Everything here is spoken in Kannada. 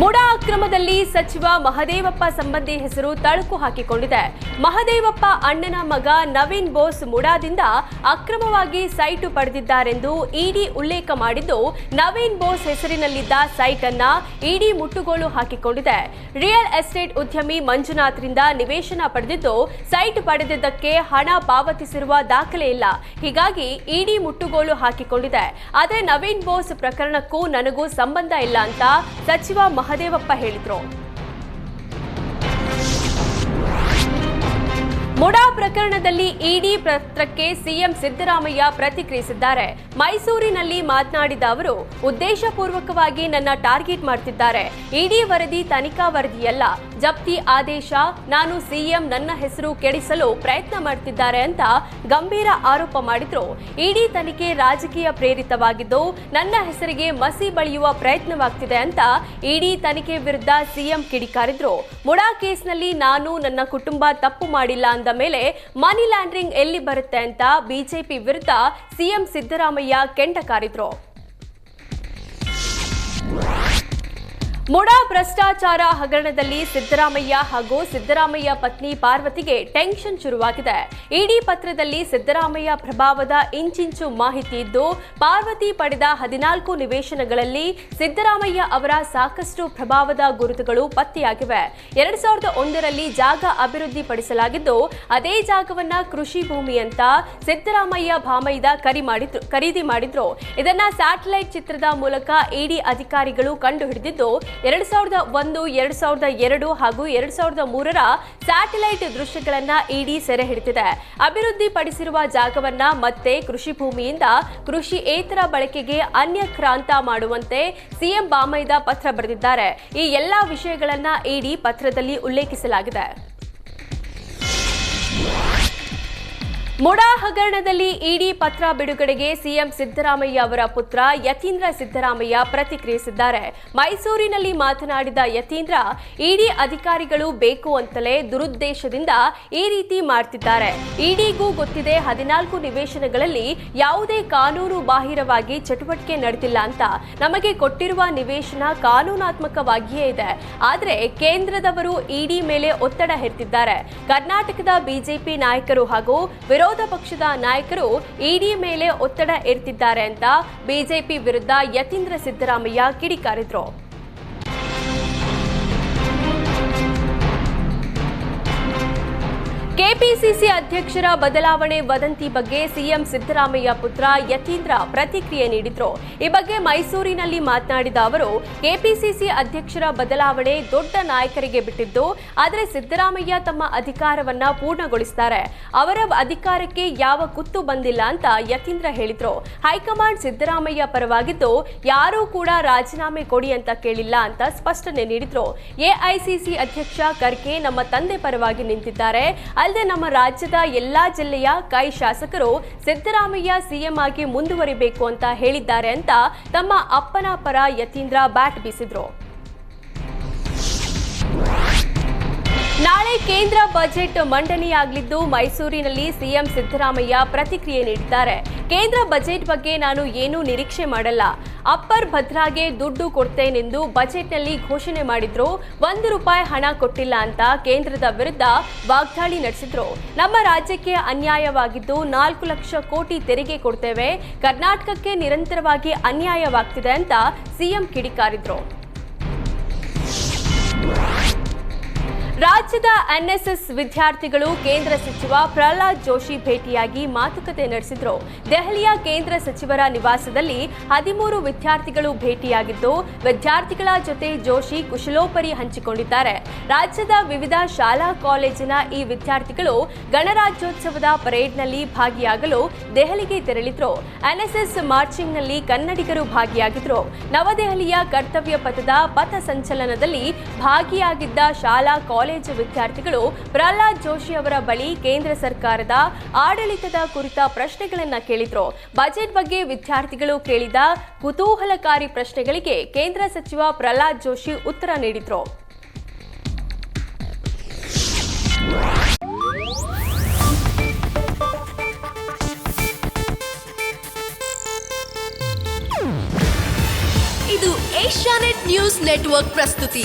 ಮುಡಾ ಅಕ್ರಮದಲ್ಲಿ ಸಚಿವ ಮಹದೇವಪ್ಪ ಸಂಬಂಧಿ ಹೆಸರು ತಳುಕು ಹಾಕಿಕೊಂಡಿದೆ. ಮಹದೇವಪ್ಪ ಅಣ್ಣನ ಮಗ ನವೀನ್ ಬೋಸ್ ಮುಡಾದಿಂದ ಅಕ್ರಮವಾಗಿ ಸೈಟು ಪಡೆದಿದ್ದಾರೆಂದು ಇಡಿ ಉಲ್ಲೇಖ ಮಾಡಿದ್ದು, ನವೀನ್ ಬೋಸ್ ಹೆಸರಿನಲ್ಲಿದ್ದ ಸೈಟ್ ಅನ್ನ ಇಡಿ ಮುಟ್ಟುಗೋಲು ಹಾಕಿಕೊಂಡಿದೆ. ರಿಯಲ್ ಎಸ್ಟೇಟ್ ಉದ್ಯಮಿ ಮಂಜುನಾಥ್ರಿಂದ ನಿವೇಶನ ಪಡೆದಿದ್ದು, ಸೈಟ್ ಪಡೆದಿದ್ದಕ್ಕೆ ಹಣ ಪಾವತಿಸಿರುವ ದಾಖಲೆ ಇಲ್ಲ. ಹೀಗಾಗಿ ಇಡಿ ಮುಟ್ಟುಗೋಲು ಹಾಕಿಕೊಂಡಿದೆ. ಆದರೆ ನವೀನ್ ಬೋಸ್ ಪ್ರಕರಣಕ್ಕೂ ನನಗೂ ಸಂಬಂಧ ಇಲ್ಲ ಅಂತ ಸಚಿವ ಮಹದೇವಪ್ಪ ಹೇಳಿದರು. ಮುಡಾ ಪ್ರಕರಣದಲ್ಲಿ ಇಡಿ ಪತ್ರಕ್ಕೆ ಸಿಎಂ ಸಿದ್ದರಾಮಯ್ಯ ಪ್ರತಿಕ್ರಿಯಿಸಿದ್ದಾರೆ. ಮೈಸೂರಿನಲ್ಲಿ ಮಾತನಾಡಿದ ಅವರು, ಉದ್ದೇಶಪೂರ್ವಕವಾಗಿ ನನ್ನ ಟಾರ್ಗೆಟ್ ಮಾಡ್ತಿದ್ದಾರೆ. ಇಡಿ ವರದಿ ತನಿಖಾ ವರದಿಯಲ್ಲ. ಜಪ್ತಿ ಆದೇಶ, ನಾನು ಸಿಎಂ ನನ್ನ ಹೆಸರು ಕೆಡಿಸಲು ಪ್ರಯತ್ನ ಮಾಡ್ತಿದ್ದಾರೆ ಅಂತ ಗಂಭೀರ ಆರೋಪ ಮಾಡಿದ್ರು. ಇಡಿ ತನಿಖೆ ರಾಜಕೀಯ ಪ್ರೇರಿತವಾಗಿದ್ದು, ನನ್ನ ಹೆಸರಿಗೆ ಮಸಿ ಬಳಿಯುವ ಪ್ರಯತ್ನವಾಗ್ತಿದೆ ಅಂತ ಇಡಿ ತನಿಖೆ ವಿರುದ್ಧ ಸಿಎಂ ಕಿಡಿಕಾರಿದ್ರು. ಮುಡಾ ಕೇಸ್ನಲ್ಲಿ ನಾನು ನನ್ನ ಕುಟುಂಬ ತಪ್ಪು ಮಾಡಿಲ್ಲ ಅಂದ ಮೇಲೆ ಮನಿ ಲ್ಯಾಂಡ್ರಿಂಗ್ ಎಲ್ಲಿ ಬರುತ್ತೆ ಅಂತ ಬಿಜೆಪಿ ವಿರುದ್ಧ ಸಿಎಂ ಸಿದ್ದರಾಮಯ್ಯ ಕೆಂಡ ಕಾರಿದ್ರು ಮುಡಾ, ಭ್ರಷ್ಟಾಚಾರ ಹಗರಣದಲ್ಲಿ ಸಿದ್ದರಾಮಯ್ಯ ಹಾಗೂ ಸಿದ್ದರಾಮಯ್ಯ ಪತ್ನಿ ಪಾರ್ವತಿಗೆ ಟೆನ್ಷನ್ ಶುರುವಾಗಿದೆ. ಇಡಿ ಪತ್ರದಲ್ಲಿ ಸಿದ್ದರಾಮಯ್ಯ ಪ್ರಭಾವದ ಇಂಚಿಂಚು ಮಾಹಿತಿ ಇದ್ದು, ಪಾರ್ವತಿ ಪಡೆದ ಹದಿನಾಲ್ಕು ನಿವೇಶನಗಳಲ್ಲಿ ಸಿದ್ದರಾಮಯ್ಯ ಅವರ ಸಾಕಷ್ಟು ಪ್ರಭಾವದ ಗುರುತುಗಳು ಪತ್ತೆಯಾಗಿವೆ. ಎರಡ್ ಸಾವಿರದ ಒಂದರಲ್ಲಿ ಜಾಗ ಅಭಿವೃದ್ಧಿಪಡಿಸಲಾಗಿದ್ದು, ಅದೇ ಜಾಗವನ್ನ ಕೃಷಿ ಭೂಮಿ ಅಂತ ಸಿದ್ದರಾಮಯ್ಯ ಭಾಮೈದ ಕರಿ ಮಾಡಿದ್ರು, ಖರೀದಿ ಮಾಡಿದ್ರು. ಇದನ್ನ ಸ್ಯಾಟಲೈಟ್ ಚಿತ್ರದ ಮೂಲಕ ಇಡಿ ಅಧಿಕಾರಿಗಳು ಕಂಡುಹಿಡಿದಿದ್ದು ಎರಡ್ ಸಾವಿರದ ಒಂದು, ಎರಡ್ ಸಾವಿರದ ಎರಡು ಹಾಗೂ ಎರಡು ಸಾವಿರದ ಮೂರರ ಸ್ಯಾಟಲೈಟ್ ದೃಶ್ಯಗಳನ್ನ ಇಡಿ ಸೆರೆ ಹಿಡಿದಿದೆ. ಅಭಿವೃದ್ಧಿಪಡಿಸಿರುವ ಜಾಗವನ್ನ ಮತ್ತೆ ಕೃಷಿ ಭೂಮಿಯಿಂದ ಕೃಷಿ ಏತರ ಬಳಕೆಗೆ ಅನ್ಯ ಕ್ರಾಂತ ಮಾಡುವಂತೆ ಸಿಎಂ ಬಾಮೈದ ಪತ್ರ ಬರೆದಿದ್ದಾರೆ. ಈ ಎಲ್ಲಾ ವಿಷಯಗಳನ್ನ ಇಡಿ ಪತ್ರದಲ್ಲಿ ಉಲ್ಲೇಖಿಸಲಾಗಿದೆ. ಮುಡಾ ಹಗರಣದಲ್ಲಿ ಇಡಿ ಪತ್ರ ಬಿಡುಗಡೆಗೆ ಸಿಎಂ ಸಿದ್ದರಾಮಯ್ಯ ಅವರ ಪುತ್ರ ಯತೀಂದ್ರ ಸಿದ್ದರಾಮಯ್ಯ ಪ್ರತಿಕ್ರಿಯಿಸಿದ್ದಾರೆ. ಮೈಸೂರಿನಲ್ಲಿ ಮಾತನಾಡಿದ ಯತೀಂದ್ರ, ಇಡಿ ಅಧಿಕಾರಿಗಳು ಬೇಕು ಅಂತಲೇ ದುರುದ್ದೇಶದಿಂದ ಈ ರೀತಿ ಮಾಡ್ತಿದ್ದಾರೆ. ಇಡಿಗೂ ಗೊತ್ತಿದೆ ಹದಿನಾಲ್ಕು ನಿವೇಶನಗಳಲ್ಲಿ ಯಾವುದೇ ಕಾನೂನು ಬಾಹಿರವಾಗಿ ಚಟುವಟಿಕೆ ನಡೆದಿಲ್ಲ ಅಂತ ನಮಗೆ ಕೊಟ್ಟಿರುವ ನಿವೇಶನ ಕಾನೂನಾತ್ಮಕವಾಗಿಯೇ ಇದೆ. ಆದರೆ ಕೇಂದ್ರದವರು ಇಡಿ ಮೇಲೆ ಒತ್ತಡ ಹೇರ್ತಿದ್ದಾರೆ. ಕರ್ನಾಟಕದ ಬಿಜೆಪಿ ನಾಯಕರು ಹಾಗೂ ಪಕ್ಷದ ನಾಯಕರು ಇಡಿ ಮೇಲೆ ಒತ್ತಡ ಇರ್ತಿದ್ದಾರೆ ಅಂತ ಬಿಜೆಪಿ ವಿರುದ್ಧ ಯತೀಂದ್ರ ಸಿದ್ದರಾಮಯ್ಯ ಕಿಡಿಕಾರಿದ್ರು. ಕೆಪಿಸಿಸಿ ಅಧ್ಯಕ್ಷರ ಬದಲಾವಣೆ ವದಂತಿ ಬಗ್ಗೆ ಸಿಎಂ ಸಿದ್ದರಾಮಯ್ಯ ಪುತ್ರ ಯತೀಂದ್ರ ಪ್ರತಿಕ್ರಿಯೆ ನೀಡಿದ್ರು. ಈ ಬಗ್ಗೆ ಮೈಸೂರಿನಲ್ಲಿ ಮಾತನಾಡಿದ ಅವರು, ಕೆಪಿಸಿಸಿ ಅಧ್ಯಕ್ಷರ ಬದಲಾವಣೆ ದೊಡ್ಡ ನಾಯಕರಿಗೆ ಬಿಟ್ಟಿದ್ದು, ಆದರೆ ಸಿದ್ದರಾಮಯ್ಯ ತಮ್ಮ ಅಧಿಕಾರವನ್ನ ಪೂರ್ಣಗೊಳಿಸುತ್ತಾರೆ ಅವರ ಅಧಿಕಾರಕ್ಕೆ ಯಾವ ಕುತ್ತು ಬಂದಿಲ್ಲ ಅಂತ ಯತೀಂದ್ರ ಹೇಳಿದ್ರು. ಹೈಕಮಾಂಡ್ ಸಿದ್ದರಾಮಯ್ಯ ಪರವಾಗಿದ್ದು, ಯಾರೂ ಕೂಡ ರಾಜೀನಾಮೆ ಕೊಡಿ ಅಂತ ಕೇಳಿಲ್ಲ ಅಂತ ಸ್ಪಷ್ಟನೆ ನೀಡಿದ್ರು. ಎಐಸಿಸಿ ಅಧ್ಯಕ್ಷ ಖರ್ಗೆ ನಮ್ಮ ತಂದೆ ಪರವಾಗಿ ನಿಂತಿದ್ದಾರೆ. ಅಲ್ಲದೆ ನಮ್ಮ ರಾಜ್ಯದ ಎಲ್ಲಾ ಜಿಲ್ಲೆಯ ಕೈ ಶಾಸಕರು ಸಿದ್ದರಾಮಯ್ಯ ಸಿಎಂ ಆಗಿ ಮುಂದುವರಿಬೇಕು ಅಂತ ಹೇಳಿದ್ದಾರೆ ಅಂತ ತಮ್ಮ ಅಪ್ಪನ ಪರ ಯತೀಂದ್ರ ಬ್ಯಾಟ್ ಬೀಸಿದ್ರು. ಬಜೆಟ್ ಮಂಡನೆಯಾಗಲಿದ್ದು ಮೈಸೂರಿನಲ್ಲಿ ಸಿಎಂ ಸಿದ್ದರಾಮಯ್ಯ ಪ್ರತಿಕ್ರಿಯೆ ನೀಡಿದ್ದಾರೆ. ಕೇಂದ್ರ ಬಜೆಟ್ ಬಗ್ಗೆ ನಾನು ಏನೂ ನಿರೀಕ್ಷೆ ಮಾಡಲ್ಲ. ಅಪ್ಪರ್ ಭದ್ರಾಗೆ ದುಡ್ಡು ಕೊಡ್ತೇನೆಂದು ಬಜೆಟ್ನಲ್ಲಿ ಘೋಷಣೆ ಮಾಡಿದ್ರು. ಒಂದು ರೂಪಾಯಿ ಹಣ ಕೊಟ್ಟಿಲ್ಲ ಅಂತ ಕೇಂದ್ರದ ವಿರುದ್ಧ ವಾಗ್ದಾಳಿ ನಡೆಸಿದ್ರು. ನಮ್ಮ ರಾಜ್ಯಕ್ಕೆ ಅನ್ಯಾಯವಾಗಿದ್ದು ನಾಲ್ಕು ಲಕ್ಷ ಕೋಟಿ ತೆರಿಗೆ ಕೊಡ್ತೇವೆ. ಕರ್ನಾಟಕಕ್ಕೆ ನಿರಂತರವಾಗಿ ಅನ್ಯಾಯವಾಗ್ತಿದೆ ಅಂತ ಸಿಎಂ ಕಿಡಿಕಾರಿದ್ರು. ರಾಜ್ಯದ ಎನ್ಎಸ್ಎಸ್ ವಿದ್ಯಾರ್ಥಿಗಳು ಕೇಂದ್ರ ಸಚಿವ ಪ್ರಹ್ಲಾದ್ ಜೋಶಿ ಭೇಟಿಯಾಗಿ ಮಾತುಕತೆ ನಡೆಸಿದ್ರು. ದೆಹಲಿಯ ಕೇಂದ್ರ ಸಚಿವರ ನಿವಾಸದಲ್ಲಿ ಹದಿಮೂರು ವಿದ್ಯಾರ್ಥಿಗಳು ಭೇಟಿಯಾಗಿದ್ದು, ವಿದ್ಯಾರ್ಥಿಗಳ ಜೊತೆ ಜೋಶಿ ಕುಶಲೋಪರಿ ಹಂಚಿಕೊಂಡಿದ್ದಾರೆ. ರಾಜ್ಯದ ವಿವಿಧ ಶಾಲಾ ಕಾಲೇಜಿನ ಈ ವಿದ್ಯಾರ್ಥಿಗಳು ಗಣರಾಜ್ಯೋತ್ಸವದ ಪರೇಡ್ನಲ್ಲಿ ಭಾಗಿಯಾಗಲು ದೆಹಲಿಗೆ ತೆರಳಿದ್ರು. ಎನ್ಎಸ್ಎಸ್ ಮಾರ್ಚಿಂಗ್ನಲ್ಲಿ ಕನ್ನಡಿಗರು ಭಾಗಿಯಾಗಿದ್ರು. ನವದೆಹಲಿಯ ಕರ್ತವ್ಯ ಪಥದ ಪಥ ಸಂಚಲನದಲ್ಲಿ ಭಾಗಿಯಾಗಿದ್ದ ಶಾಲಾ ಕಾಲೇಜು ವಿದ್ಯಾರ್ಥಿಗಳು ಪ್ರಹ್ಲಾದ್ ಜೋಶಿ ಅವರ ಬಳಿ ಕೇಂದ್ರ ಸರ್ಕಾರದ ಆಡಳಿತದ ಕುರಿತ ಪ್ರಶ್ನೆಗಳನ್ನು ಕೇಳಿದ್ರು. ಬಜೆಟ್ ಬಗ್ಗೆ ವಿದ್ಯಾರ್ಥಿಗಳು ಕೇಳಿದ ಕುತೂಹಲಕಾರಿ ಪ್ರಶ್ನೆಗಳಿಗೆ ಕೇಂದ್ರ ಸಚಿವ ಪ್ರಹ್ಲಾದ್ ಜೋಶಿ ಉತ್ತರ ನೀಡಿದ್ರು. ಇದು ಏಷ್ಯಾನೆಟ್ ನ್ಯೂಸ್ ನೆಟ್ವರ್ಕ್ ಪ್ರಸ್ತುತಿ.